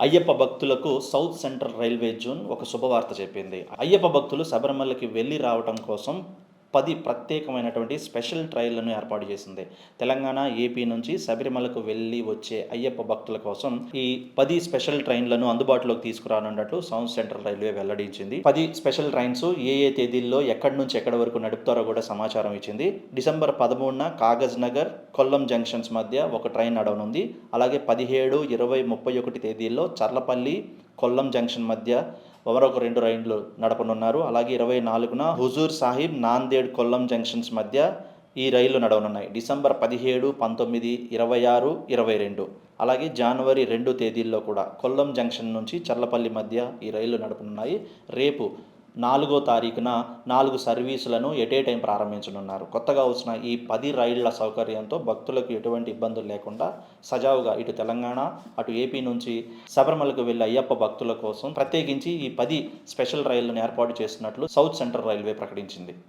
అయ్యప్ప భక్తులకు south central railway zone ఒక శుభవార్త చెప్పింది. అయ్యప్ప భక్తులు శబరిమలకి వెళ్ళి రావడం కోసం పది ప్రత్యేకమైనటువంటి స్పెషల్ ట్రైన్లను ఏర్పాటు చేసింది. తెలంగాణ ఏపీ నుంచి శబరిమలకు వెళ్ళి వచ్చే అయ్యప్ప భక్తుల కోసం ఈ పది స్పెషల్ ట్రైన్లను అందుబాటులోకి తీసుకురానున్నట్లు సౌత్ సెంట్రల్ రైల్వే వెల్లడించింది. పది స్పెషల్ ట్రైన్స్ ఏ ఏ తేదీల్లో ఎక్కడి నుంచి ఎక్కడి వరకు నడుపుతారో కూడా సమాచారం ఇచ్చింది. డిసెంబర్ పదమూడున కాగజ్ నగర్ కొల్లం జంక్షన్స్ మధ్య ఒక ట్రైన్ నడవనుంది. అలాగే పదిహేడు ఇరవై ముప్పై ఒకటి తేదీల్లో చర్లపల్లి కొల్లం జంక్షన్ మధ్య మరొక రెండు రైళ్ళు నడపనున్నారు. అలాగే ఇరవై నాలుగున హుజూర్ సాహిబ్ నాందేడ్ కొల్లం జంక్షన్స్ మధ్య ఈ రైళ్ళు నడవనున్నాయి. డిసెంబర్ పదిహేడు పంతొమ్మిది ఇరవై ఆరు ఇరవై రెండు. అలాగే జనవరి రెండు తేదీల్లో కూడా కొల్లం జంక్షన్ నుంచి చర్లపల్లి మధ్య ఈ రైళ్ళు నడపనున్నాయి. రేపు నాలుగో తారీఖున నాలుగు సర్వీసులను ఎట్ ఏ టైం ప్రారంభించనున్నారు. కొత్తగా వచ్చిన ఈ పది రైళ్ళ సౌకర్యంతో భక్తులకు ఎటువంటి ఇబ్బందులు లేకుండా సజావుగా ఇటు తెలంగాణ అటు ఏపీ నుంచి శబరిమలకు వెళ్ళే అయ్యప్ప భక్తుల కోసం ప్రత్యేకించి ఈ పది స్పెషల్ రైళ్ళను ఏర్పాటు చేస్తున్నట్లు సౌత్ సెంట్రల్ రైల్వే ప్రకటించింది.